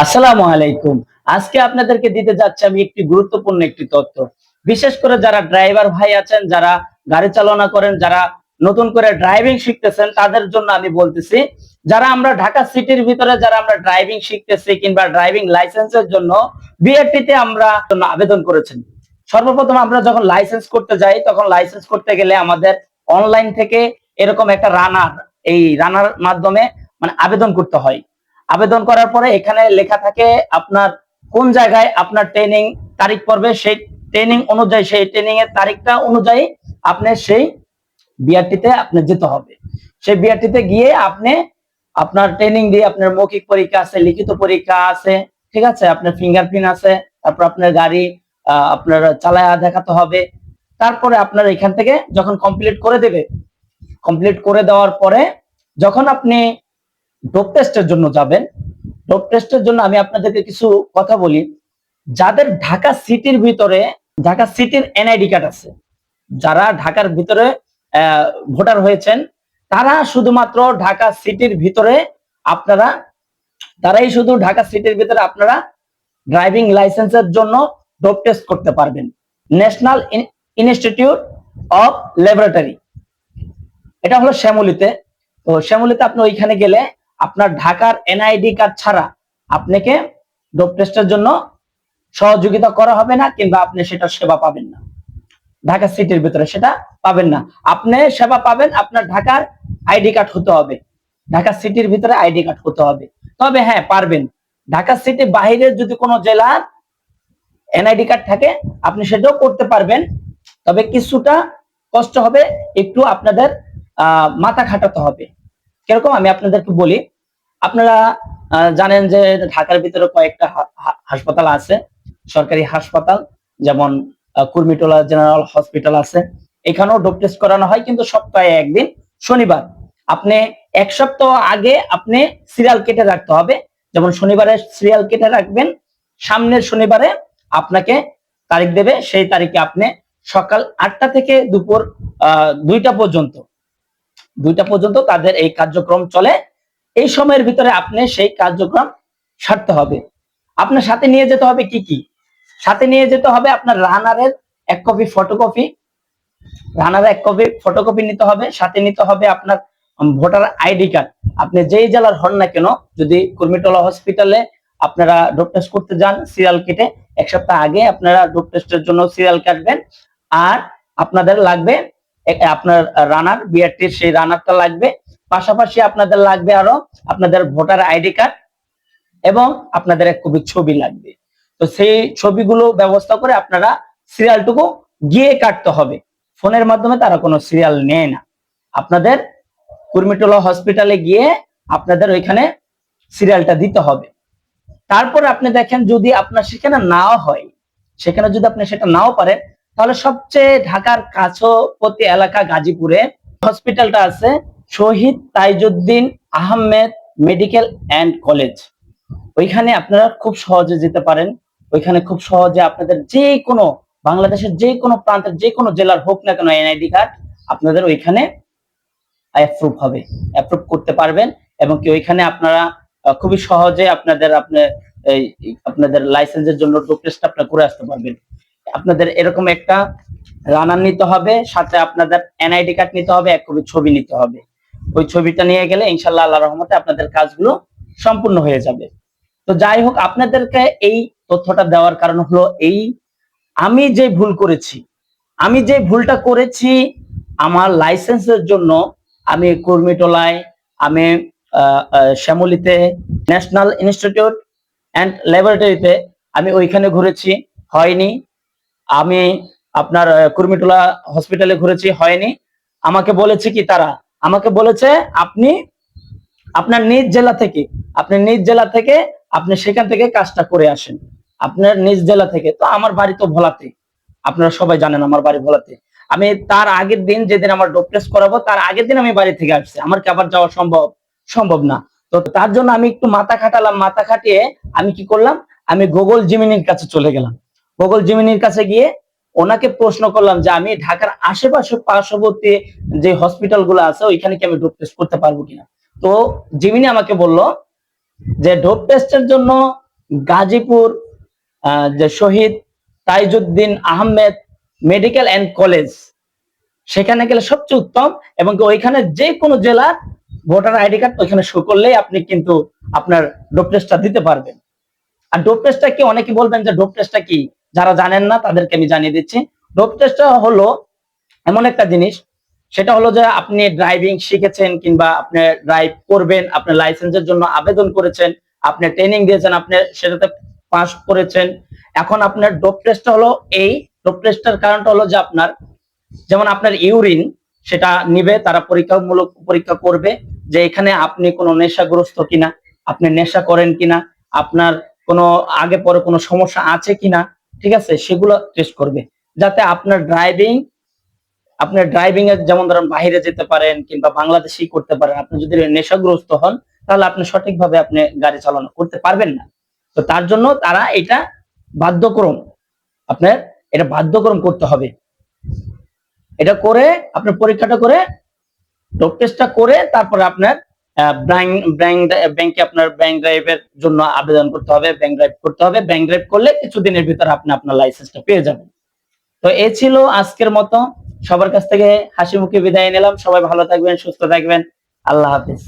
আসসালামু আলাইকুম। আজকে আপনাদেরকে দিতে যাচ্ছি আমি একটি গুরুত্বপূর্ণ একটি তথ্য। বিশেষ করে যারা ড্রাইভার ভাই আছেন, যারা গাড়ি চালনা করেন, যারা নতুন করে ড্রাইভিং শিখতেছেন, তাদের জন্য আমি বলতেছি, যারা আমরা ঢাকা সিটির ভিতরে, যারা আমরা ড্রাইভিং শিখতেছি কিংবা ড্রাইভিং লাইসেন্সের জন্য বিআরটিতে আমরা আবেদন করেছেন। সর্বপ্রথম আমরা যখন লাইসেন্স করতে যাই, তখন লাইসেন্স করতে গেলে আমাদের অনলাইন থেকে এরকম একটা রানার, এই রানার মাধ্যমে মানে আবেদন করতে হয়। আবেদন করার পরে এখানে লেখা থাকে আপনার কোন জায়গায় আপনার ট্রেনিং তারিখ পড়বে, সেই ট্রেনিং অনুযায়ী, সেই ট্রেনিং এর তারিখটা অনুযায়ী আপনি সেই বিআরটিতে আপনি যেতে হবে। সেই বিআরটিতে গিয়ে আপনি আপনার ট্রেনিং দিয়ে আপনার মৌখিক পরীক্ষা আছে, লিখিত পরীক্ষা আছে, ঠিক আছে? আপনার ফিঙ্গারপ্রিন্ট আছে, তারপর আপনার গাড়ি আপনার চালায়া দেখাতে হবে। তারপরে আপনার এখান থেকে যখন কমপ্লিট করে দেবে কমপ্লিট করে দেওয়ার পরে যখন আপনি ডোপ টেস্টের জন্য যাবেন। ডোপ টেস্টের জন্য আমি আপনাদেরকে কিছু কথা বলি। যাদের ঢাকা সিটির ভিতরে, ঢাকা সিটির এনআইডি কার্ড আছে, যারা ঢাকার ভিতরে ভোটার হয়েছেন, তারা শুধুমাত্র ঢাকা সিটির ভিতরে আপনারা, তারাই শুধু ঢাকা সিটির ভিতরে আপনারা ড্রাইভিং লাইসেন্সের জন্য ডোপ টেস্ট করতে পারবেন। ন্যাশনাল ইনস্টিটিউট অফ ল্যাবরেটরি এটা হলো শ্যামলিতে। তো শ্যামলিতে আপনি ওইখানে গেলে আপনার ঢাকার এনআইডি কার্ড ছাড়া আপনাকে ডোপ টেস্টের জন্য সহযোগিতা করা হবে না কিংবা আপনি সেটা সেবা পাবেন না। ঢাকা সিটির ভিতরে সেটা পাবেন না। আপনি সেবা পাবেন, আপনার ঢাকার আইডি কার্ড হতে হবে। ঢাকা সিটির ভিতরে আইডি কার্ড হতে হবে। তবে হ্যাঁ পারবেন। ঢাকা সিটি বাইরের যদি কোনো জেলার এনআইডি কার্ড থাকে, আপনি সেটাও করতে পারবেন। তবে কিছুটা কষ্ট হবে, একটু আপনাদের মাথা খাটাতে হবে। কীরকম আমি আপনাদেরকে বলি আপনারা জানেন যে ঢাকার ভিতরে কয়েকটা হাসপাতাল আছে, সরকারি হাসপাতাল, যেমন কুর্মিটোলা জেনারেল হসপিটাল আছে। এখানেও ডোপ টেস্ট করানো হয়, কিন্তু সপ্তাহে একদিন, শনিবার। আপনি এক সপ্তাহ আগে আপনি সিরিয়াল কেটে রাখতে হবে। যেমন শনিবারে সিরিয়াল কেটে রাখবেন, সামনের শনিবারে আপনাকে তারিখ দেবে, সেই তারিখে আপনি সকাল আটটা থেকে দুপুর দুইটা পর্যন্ত দুইটা পর্যন্ত তাদের এই কার্যক্রম চলে। এই সময়ের ভিতরে আপনি সেই কার্যক্রম সারতে হবে। আপনার সাথে নিয়ে যেতে হবে কি কি? সাথে নিয়ে যেতে হবে আপনার রানারের এক কপি ফটোকপি। রানার এক কপি ফটোকপি নিতে হবে, সাথে নিতে হবে আপনার ভোটার আইডি কার্ড। আপনি যেই জেলার হন না কেন, যদি কুর্মিটোলা হসপিটালে আপনারা ডোপ টেস্ট করতে যান সিরিয়াল কেটে, এক সপ্তাহ আগে আপনারা ডোপ টেস্টের জন্য সিরিয়াল কাটবেন। আর আপনাদের লাগবে আপনার রানার, বিআরটির সেই রানারটা লাগবে। পাশাপাশি আপনাদের লাগবে আরও আপনাদের ভোটার আইডি কার্ড এবং আপনাদের এক কপি ছবি লাগবে। তো সেই ছবিগুলো ব্যবস্থা করে আপনারা সিরিয়ালটুকু গিয়ে কাটতে হবে। ফোনের মাধ্যমে তারা কোনো সিরিয়াল নেয় না। আপনাদের কুর্মিটোলা হসপিটালে গিয়ে আপনাদের ওইখানে সিরিয়ালটা দিতে হবে। তারপর আপনি দেখেন যদি আপনার সেখানে নাও হয়, সেখানে যদি আপনি সেটা নাও পারেন, তাহলে সবচেয়ে ঢাকার কাছপতি এলাকা গাজীপুরে হসপিটালটা আছে। Shaheed Tajuddin Ahmed medical and college. ওইখানে আপনারা খুব সহজে যেতে পারেন। ওইখানে খুব সহজে আপনাদের যে কোনো বাংলাদেশের যে কোনো প্রান্তের যে কোনো জেলার হোক না কেন এনআইডি কার্ড আপনাদের ওইখানে অ্যাপ্রুভ হবে অ্যাপ্রুভ করতে পারবেন এবং কি ওইখানে আপনারা খুবই সহজে আপনাদের আপনার এই, আপনাদের লাইসেন্সের জন্য ডোপ আপনারা করে আসতে পারবেন। আপনাদের এরকম একটা রানার নিতে হবে, সাথে আপনাদের এনআইডি কার্ড নিতে হবে, এক কপি ছবি নিতে হবে। ওই ছবিটা নিয়ে গেলে ইনশাল্লাহ আল্লাহ রহমতে আপনাদের কাজগুলো সম্পূর্ণ হয়ে যাবে। তো যাই হোক, আপনাদেরকে এই তথ্যটা দেওয়ার কারণ হলো এই, আমি যে ভুল করেছি, আমি যে ভুলটা করেছি, আমার লাইসেন্সের জন্য আমি কুর্মিটোলায়, আমি শ্যামলিতে, ন্যাশনাল ইনস্টিটিউট অ্যান্ড ল্যাবরেটরিতে আমি ওইখানে ঘুরেছি, হয়নি। আমি আপনার কুর্মিটোলা হসপিটালে ঘুরেছি, হয়নি। আমাকে বলেছে কি তারা আমাকে বলেছে, আপনি আপনার নিজ জেলা থেকে আপনি নিজ জেলা থেকে আপনি সেখান থেকে কাজটা করে আসেন। আপনার নিজ জেলা থেকে। তো আমার বাড়ি তো ভোলাতে। আপনারা সবাই জানেন আমার বাড়ি ভোলাতে। আমি তার আগের দিন যেদিন আমার ডোপ টেস্ট করাবো, তার আগের দিন আমি বাড়ি থেকে আসছি। আমার কি আবার যাওয়া সম্ভব? সম্ভব না। তো তার জন্য আমি একটু মাথা খাটালাম, মাথা খাটিয়ে আমি কি করলাম? আমি গুগল জিমিনির কাছে চলে গেলাম। গুগল জিমিনির কাছে গিয়ে ওনাকে প্রশ্ন করলাম যে আমি ঢাকার আশেপাশে পার্শ্ববর্তী যে হসপিটালগুলো আছে, ওইখানে কি আমি ডোপ টেস্ট করতে পারব কিনা? তো জিমিনি আমাকে বলল যে ডোপ টেস্টের জন্য গাজীপুর যে Shaheed Tajuddin Ahmed medical and college সেখানে গেলে সবচেয়ে উত্তম এবং ওইখানে যে কোনো জেলার ভোটার আইডি কার্ড ওইখানে শো করলেই আপনি কিন্তু আপনার ডোপ টেস্টটা দিতে পারবেন। আর ডোপ টেস্টটা কি? অনেকে বলবেন যে ডোপ টেস্টটা কি? যারা জানেন না, তাদেরকে আমি জানিয়ে দিচ্ছি। ডোপ টেস্টটা হলো এমন একটা জিনিস, সেটা হলো যে আপনি ড্রাইভিং শিখেছেন কিংবা আপনি ড্রাইভ করবেন, আপনি লাইসেন্সের জন্য আবেদন করেছেন, আপনি ট্রেনিং দিয়েছেন, আপনি সেটাতে পাস করেছেন। এখন আপনার ডোপ টেস্ট হলো এই ডোপ টেস্টের কারণটা হলো যে আপনার, যেমন আপনার ইউরিন সেটা নিবে, তারা পরীক্ষামূলক পরীক্ষা করবে যে এখানে আপনি কোনো নেশাগ্রস্ত কিনা, আপনি নেশা করেন কিনা, আপনার কোনো আগে পরে কোনো সমস্যা আছে কিনা ঠিক আছে? সেগুলো টেস্ট করবে। যাতে আপনার ড্রাইভিং আপনার ড্রাইভিং এর যেমন ধরেন বাইরে যেতে পারেন কিংবা বাংলাদেশেই করতে পারেন, আপনি যদি নেশাগ্রস্ত হন, তাহলে আপনি সঠিকভাবে আপনি গাড়ি চালানো করতে পারবেন না। তো তার জন্য তারা এটা বাধ্যক্রম, আপনার এটা বাধ্যক্রম করতে হবে। এটা করে আপনার পরীক্ষাটা করে ডোপ টেস্টটা করে তারপরে আপনার ব্যাংকে আপনার ব্যাংক ড্রাইভের জন্য আবেদন করতে হবে ব্যাংক ড্রাইভ করতে হবে। ব্যাংক ড্রাইভ করলে কিছুদিনের ভিতরে আপনি আপনার লাইসেন্সটা পেয়ে যাবেন। তো এ ছিল আজকের মতো। সবার কাছ থেকে হাসি মুখে বিদায় নিলাম। সবাই ভালো থাকবেন, সুস্থ থাকবেন। আল্লাহ হাফিজ।